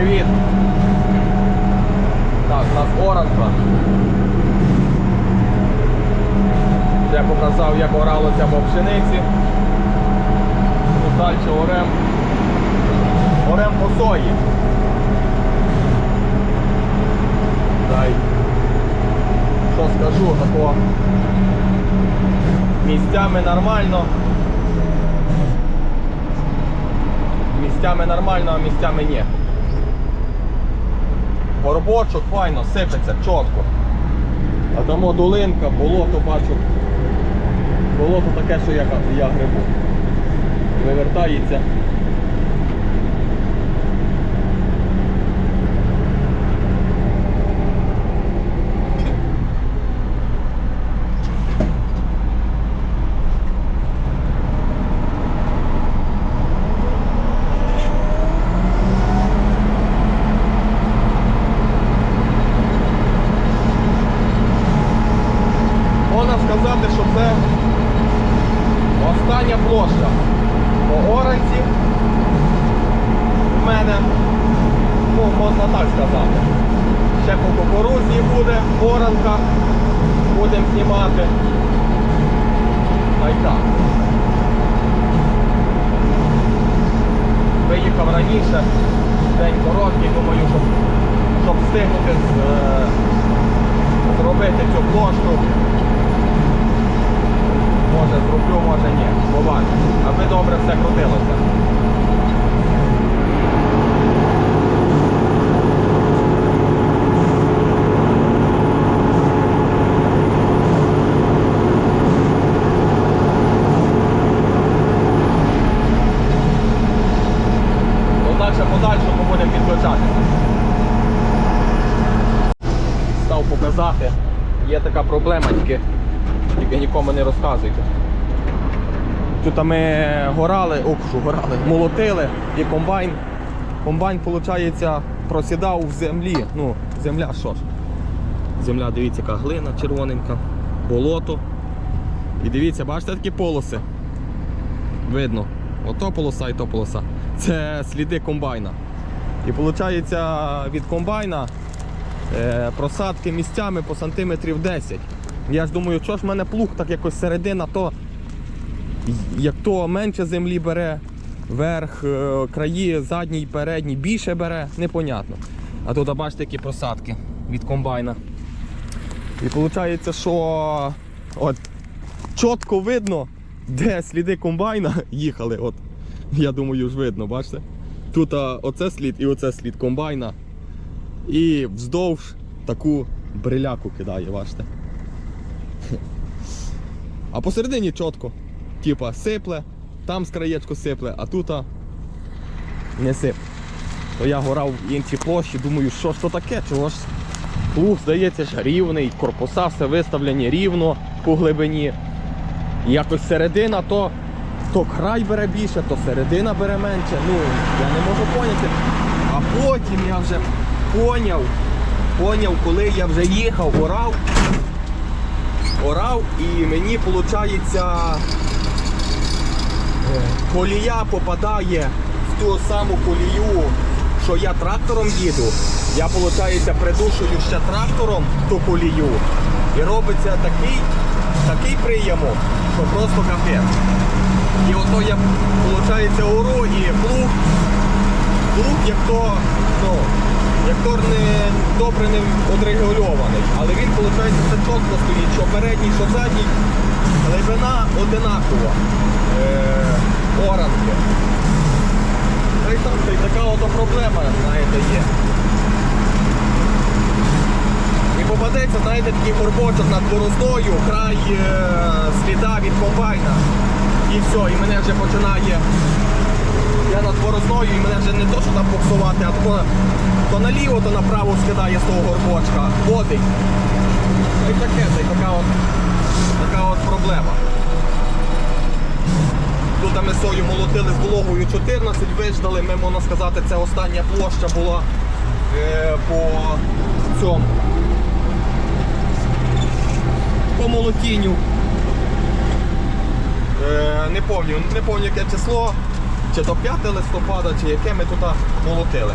привіт! Так, у нас оранка. Я показав, як оралося по пшениці. Далі орем. Орем по сої. Дай. Що скажу, тако. Місцями нормально. Місцями нормально, а місцями ні. Горбочок файно, сипеться, чітко. А там долинка, болото бачу. Болото таке, що я, я грибу. Вивертається. Можна сказати, що це остання площа по оранці в мене, ну, можна так сказати. Ще по кукурузі буде, оранка, будемо знімати. Та й так. Виїхав раніше, день короткий, думаю, щоб, щоб встигнути е, зробити цю площу. Може зроблю, може ні. Побачу. Аби добре все крутилося. Ну, далі подальшому будемо підключатися. Став. Є така проблема, тільки, тільки нікому не розказуйте. Тут ми горали, що горали, молотили і комбайн. Комбайн, виходить, просідав в землі. Ну, земля що ж? Земля, дивіться, яка глина червоненька, болото. І дивіться, бачите такі полоси? Видно. Ото полоса і то полоса. Це сліди комбайна. І виходить, від комбайна просадки місцями по сантиметрів 10. Я ж думаю, що ж в мене плуг так якось середина, то як то менше землі бере, верх, е, краї, задній, передній більше бере, непонятно. А тут бачите, які просадки від комбайна. І виходить, що от чітко видно, де сліди комбайна їхали. От, я думаю, ж видно, бачите? Тут оце слід і оце слід комбайна. І вздовж таку бриляку кидає, бачите. А посередині чітко. Типа сипле, там з краєчку сипле, а тут не сипле. То я горав в іншій площі, думаю, що ж то таке, чого ж плуг, здається, ж рівний, корпуса все виставлені рівно по глибині. Якось середина, то, то край бере більше, то середина бере менше. Ну, я не можу поняти. А потім я вже поняв, поняв, коли я вже їхав, орав, орав і мені виходить колія попадає в ту саму колію, що я трактором їду. Я, виходить, придушую ще трактором ту колію. І робиться такий, такий приємок, що просто капець. І ото я, виходить, ору і плуг, плуг як то, ну, то не, добре не отрегульований. Але він, виходить, все чітко стоїть, що передній, що задній. Глибина одинакова. Е, оранки. Та й там та й така ото проблема, знаєте, є. І попадеться, знаєте, такий горбочок над бороздою, край е, сліда від комбайна. І все, і мене вже починає. Я над борозною і мене вже не то, що там буксувати, а тако, то наліво, то направо скидає з того горбочка. Водить. Та й таке, та й така от, така от проблема. Тут ми сою молотили з вологою 14, виждали, ми можна сказати, це остання площа була е, по цьому. По молотінню. Е, не пам'ятаю, не пам'ятаю яке число, чи то 5 листопада, чи яке ми туди молотили.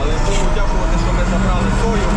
Але Богу дякувати, що ми забрали сою.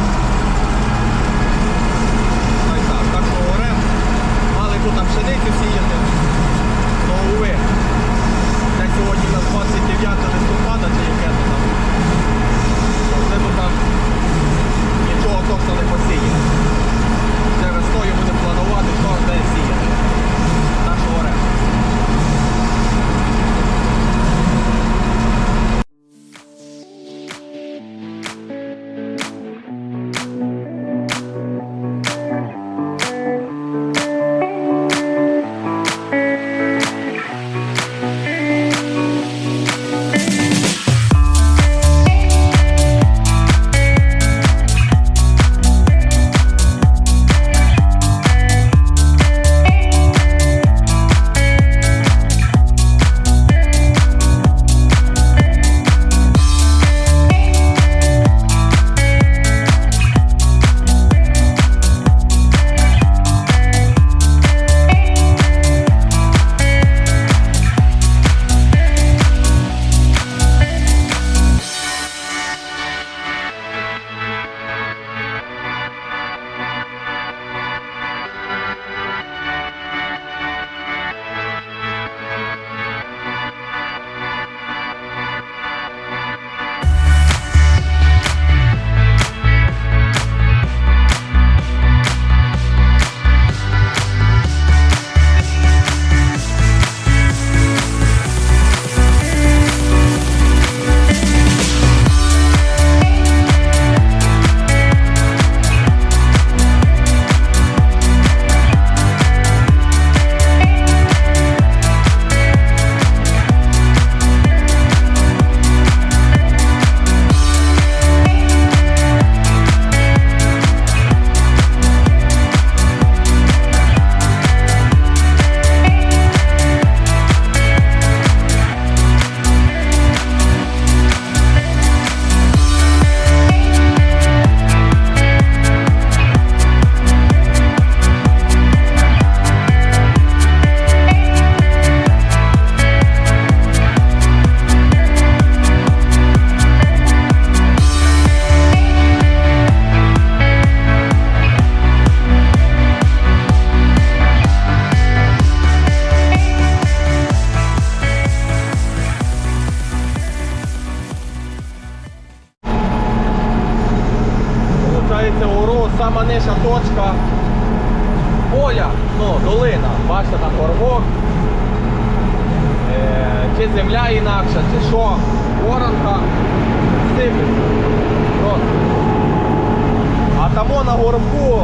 На горбку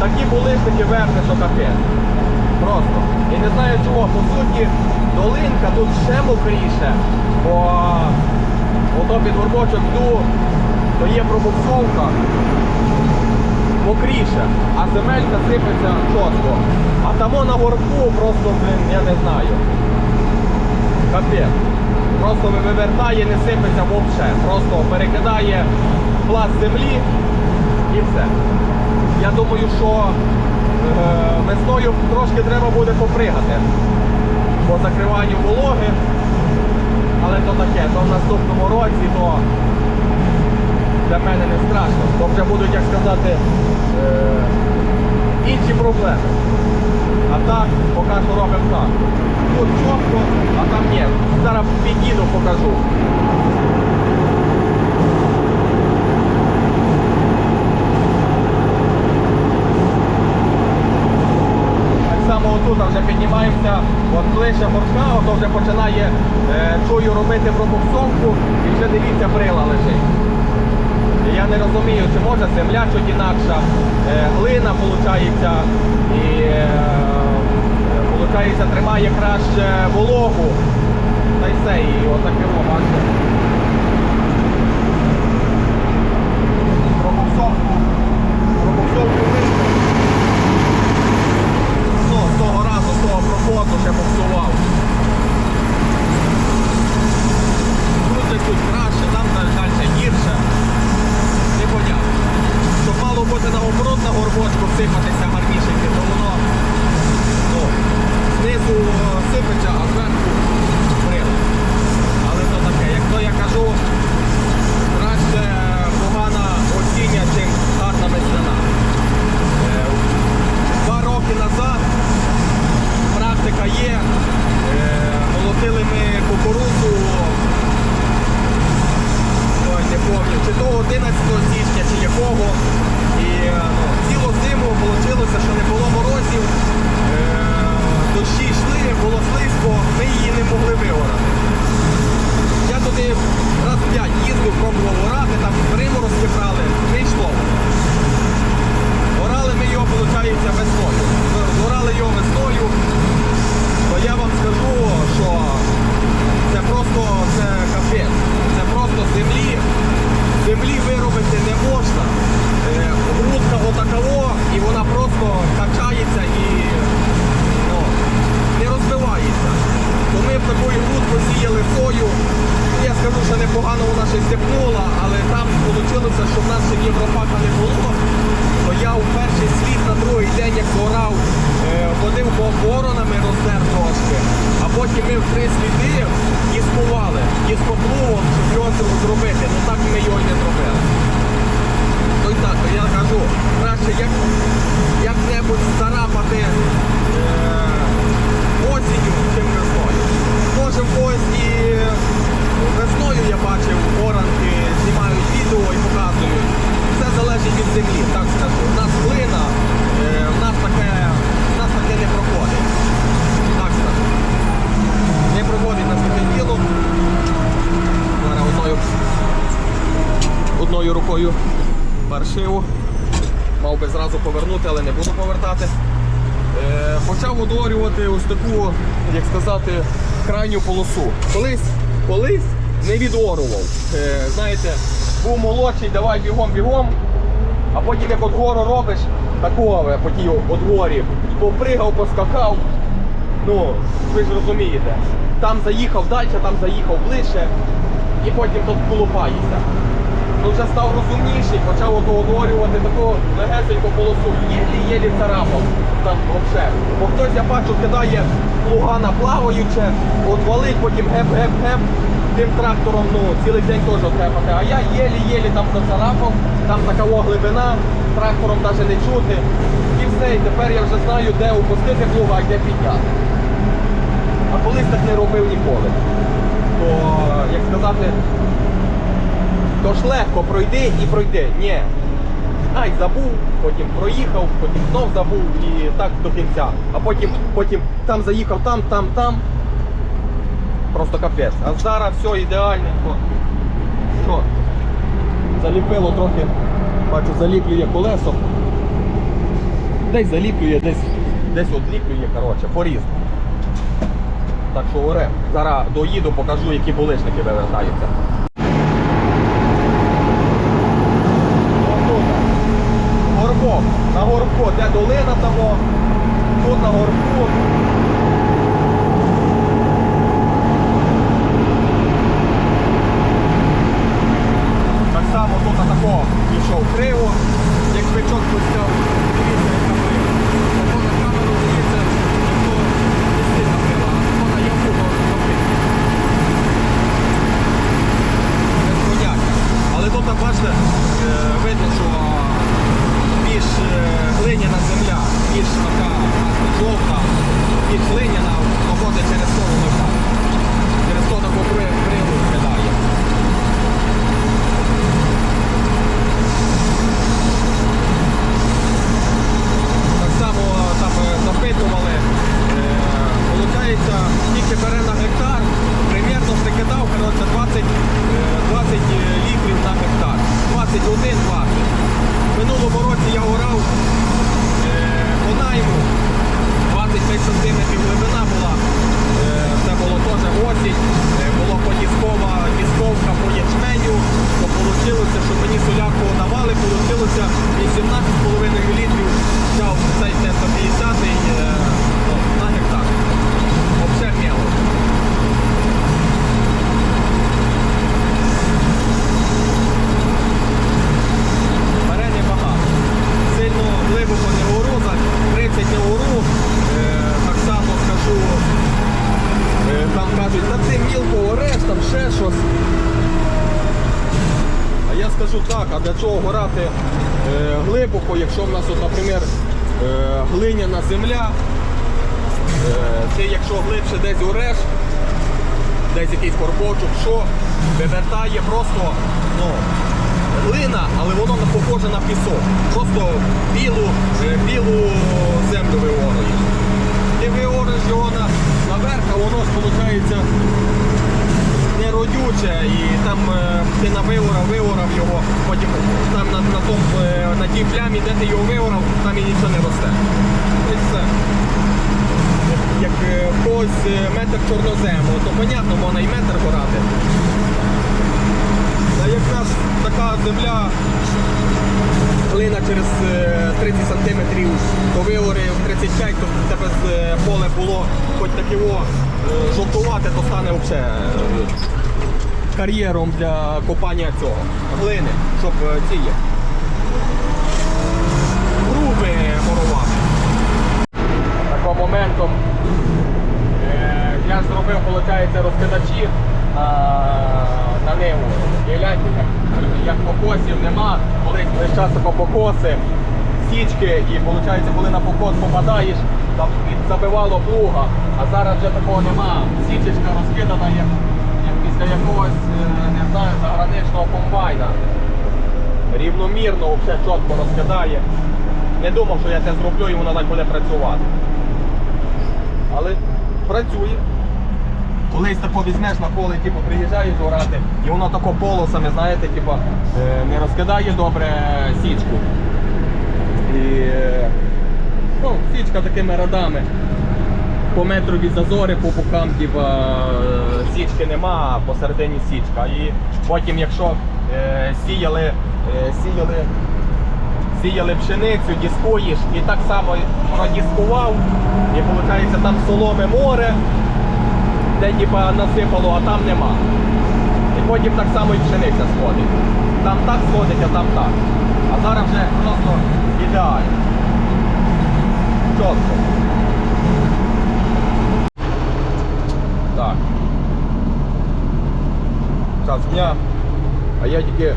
такі булишники верхи, що капець. Просто. І не знаю чого, по суті, долинка тут ще мокріше, бо ото під горбочок йду, то є пробуксовка мокріше, а земелька сипеться чітко. А тамо на горбку просто, блин, я не знаю. Капець. Просто ви- вивертає, не сипеться взагалі. Просто перекидає пласт землі і все. Я думаю, що е, весною трошки треба буде попригати по закриванню вологи. Але то таке, то в наступному році, то для мене не страшно. То вже будуть, як сказати, е, інші проблеми. А так, поки що робимо так. Тут чітко, а там ні. Зараз під'їду, покажу. Само вже піднімаємося, от ближче горшка, ото вже починає е, чую робити пробуксовку і вже дивіться брила лежить. Я не розумію, чи може земля чуть інакша, е, глина виходить, і е, виходить, тримає краще вологу. Та й все, і отаке бачите. 11 січня чи якого. Непогано вона ще степнула, але там вийшло, що в нас ще європака не було. То я у перший слід на другий день, як зорав, е, водив по боронами роздер трошки, а потім ми в три сліди дискували, дископлувом, щоб його зробити. Ну так ми його не зробили. То й так, я кажу, краще як, як-небудь царапати е, осінню, чим весною. В когось і весною я бачив, оранки знімають відео і показують. Все залежить від землі, так скажу. У нас глина, е, в нас таке, в нас таке не проходить. Так скажу. Не проходить нас таке діло. Зараз одною, одною рукою паршиво. Мав би зразу повернути, але не буду повертати. Е, почав удорювати ось таку, як сказати, крайню полосу. Колись, колись не відорував. Е, знаєте, був молодший, давай бігом, бігом. А потім як от гору робиш, такого по тій от попригав, поскакав. Ну, ви ж розумієте. Там заїхав далі, там заїхав ближче, і потім тут колупаєшся. Ну вже став розумніший, почав одорювати таку легесеньку полосу, єлі-єлі царапав там взагалі. Бо хтось я бачу, кидає плуга на плаваюче, от валить, потім геп-геп-геп, тим трактором ну, цілий день теж трепати. А я єлі-єлі там зацарапав, там така глибина, трактором навіть не чути. І все, і тепер я вже знаю, де опустити плуга, а де підняти. А колись так не робив ніколи. То, як сказати, то ж легко пройди і пройди. Ні. Ай, забув, потім проїхав, потім знов забув і так до кінця. А потім, потім там заїхав, там, там, там. Просто капець. А зараз все ідеальненько. Що? Заліпило трохи, бачу, заліплює колесо. Десь заліплює, десь, десь одліплює, коротше, по-різному. Так що оре. Зараз доїду, покажу, які булишники вивертаються. Десь якийсь корбочок, що вивертає просто ну, глина, але воно похоже на пісок. Просто білу, е, білу землю виорюєш. Ти виориш його на, наверх, а воно ж виходить неродюче і там е, ти на виорав, виорав його, потім там на, на, том, е, на тій плямі, де ти його виорав, там і нічого не росте. І все. Як е, в когось е, метр чорнозему, то понятно, можна і метр горати. А як нас така земля глина через е, 30 сантиметрів, то виорив 35, то в тебе е, поле було хоч таке о, е, жовтувати, то стане взагалі кар'єром для копання цього глини, щоб е, ці є. Груби мурувати. Таким моментом е, я зробив, виходить, розкидачі на, на ниву. Як, покосів нема, колись весь час по покоси, січки, і виходить, коли на покос попадаєш, там забивало плуга, а зараз вже такого нема. Січечка розкидана, як, як після якогось, е, не знаю, заграничного комбайна. Рівномірно, все чітко розкидає. Не думав, що я це зроблю і воно так буде працювати. Але працює. Колись тако візьмеш на поле, типу, приїжджаєш орати, і воно тако полосами, знаєте, типу, е, не розкидає добре січку. І ну, січка такими радами. По метрові зазори по бокам, типу, е, січки нема, а посередині січка. І потім, якщо е, сіяли, е, сіяли сіяли пшеницю, дискуєш і так само продіскував, і виходить там соломи море, де типа насипало, а там нема. І потім так само і пшениця сходить. Там так сходить, а там так. А зараз вже просто ідеально. Чітко. Так. Час дня. А я тільки,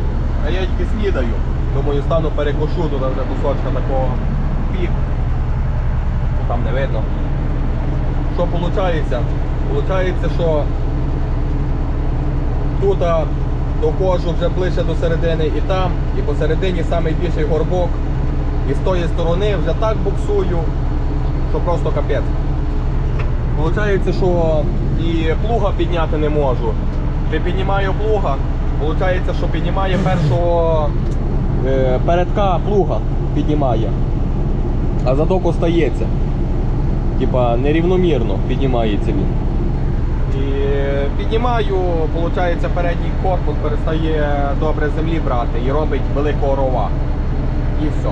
а я тільки снідаю. Думаю, стану перекушу, туди вже кусочка такого пік. Ну, Там не видно. Що виходить? Получається, що тут а, доходжу вже ближче до середини і там, і посередині найбільший горбок. І з тої сторони вже так буксую, що просто капець. Получається, що і плуга підняти не можу. Ти піднімаю плуга, виходить, що піднімає першого передка плуга піднімає, а задок остається. Типа нерівномірно піднімається він. І піднімаю, виходить, передній корпус перестає добре землі брати і робить великого рова. І все.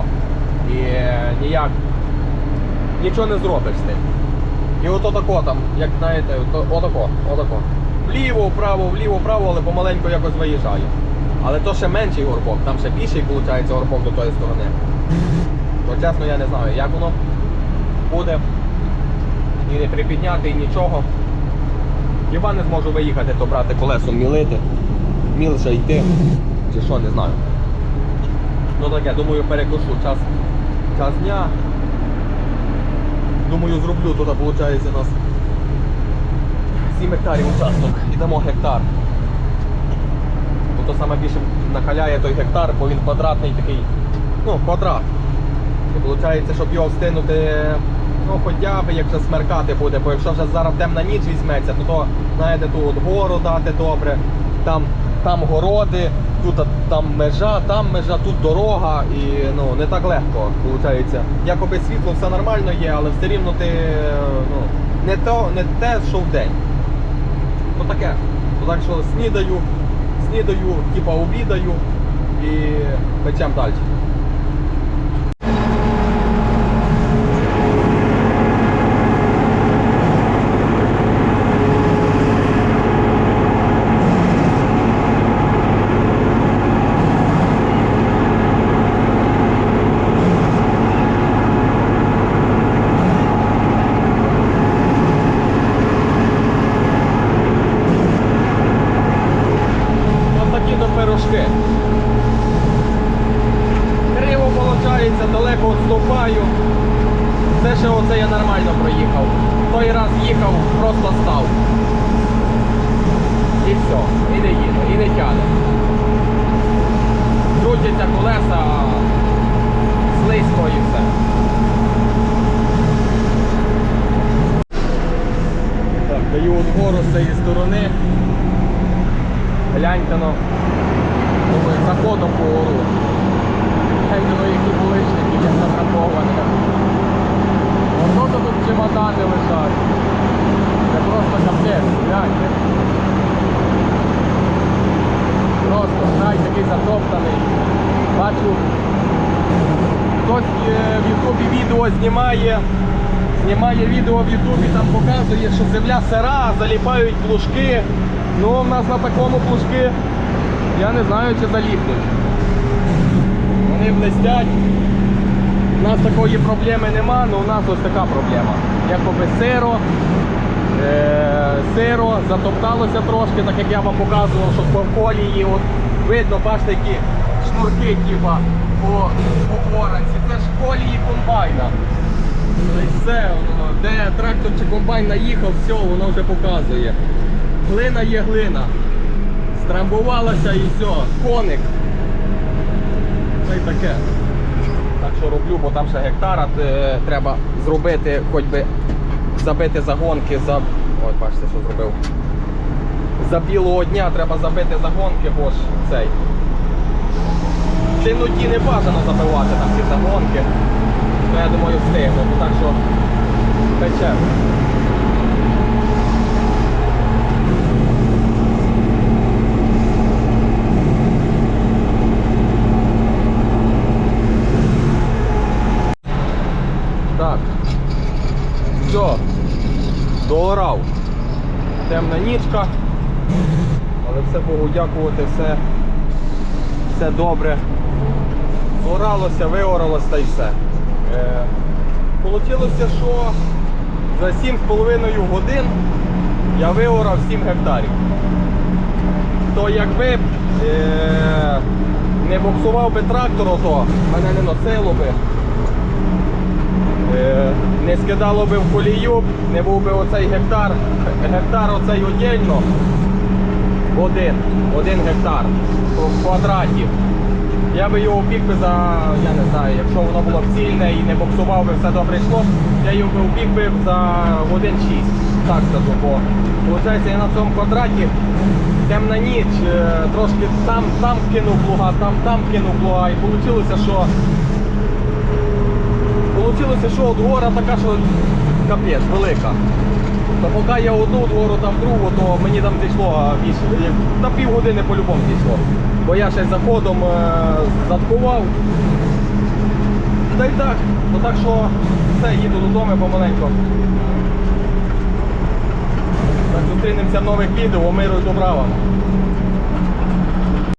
І е, ніяк нічого не зробиш з. І от отако там, як знаєте, отако, отако. Вліво, вправо, вліво, вправо, але помаленьку якось виїжджає. Але то ще менший горбок, там ще більший виходить горбок до тої сторони. То чесно я не знаю, як воно буде. І не припідняти, і нічого. Хіба не зможу виїхати, то брати колесом мілити. Міл ще йти. Чи що, не знаю. Ну таке, думаю, перекушу час, час дня. Думаю, зроблю тут, виходить, у нас 7 гектарів участок і дамо гектар. Бо то саме більше накаляє той гектар, бо він квадратний такий, ну, квадрат. І виходить, щоб його встигнути, ну хоча б якщо смеркати буде, бо якщо вже зараз темна ніч візьметься, то, то знаєте, тут гору дати добре, там, там городи, тут там межа, там межа, тут дорога і ну, не так легко виходить. Якоби світло все нормально є, але все рівно ти ну, не, то, не те, що в день. То таке. Так що снідаю, снідаю, типа обідаю і печем далі. Ось такі то пирожки. Криво виходить, далеко відступаю. Це ще оце я нормально проїхав. Той раз їхав, просто став. І все. І не їде, і не тяне. Крутяться колеса, слизько і все. Так, даю от гору з цієї сторони. Гляньте ну. Думаю, заходом по гору. Гляньте ну, які буличники, як запаковані. Ото то тут чемодани лежать. Це просто капець, гляньте. Просто край такий затоптаний. Бачу, хтось е, в Ютубі відео знімає, знімає відео в Ютубі, там показує, що земля сира, заліпають плужки. Ну, в нас на такому плужки, я не знаю, чи заліпнуть. Вони блестять. У нас такої проблеми нема, але у нас ось така проблема. Якоби сиро, е, сиро, затопталося трошки, так як я вам показував, що по колії от, видно, бачите, які шнурки типа, по, по оранці. Це ж колії комбайна. Все, де трактор чи комбайн наїхав, все, воно вже показує. Глина є глина. Страмбувалася і все, коник. Це й таке. Так що роблю, бо там ще гектара е, треба зробити, хоч би забити загонки за. Ой, бачите, що зробив. За білого дня треба забити загонки, бо ж цей. Темноті не бажано забивати там ці загонки. То я думаю встигну. Ну, Так що пече. Так. Все. Доорав. Темна нічка. Але все Богу дякувати, все, все добре. Зоралося, виоралося та й все. Е, Получилося, що за 7,5 годин я виорав 7 гектарів. То якби е, не боксував би трактор, то мене не носило би. Е, не скидало би в колію, не був би оцей гектар, гектар оцей отдельно, один, один гектар в квадраті. Я би його впік би за, я не знаю, якщо воно було б цільне і не боксував би все добре йшло, я його би впік би за годин 6. Так скажу, бо виходить я на цьому квадраті темна ніч, е, трошки там, там кинув плуга, там, там кинув плуга і вийшло, що Получилося, що от гора така, що капець, велика. То поки я одну от гору, там другу, то мені там зійшло більше, на півгодини по-любому зійшло. Бо я ще заходом е, заткував. Та й так. Ну так що все, їду додому помаленько. Так, зустрінемося в нових відео, миру і добра вам.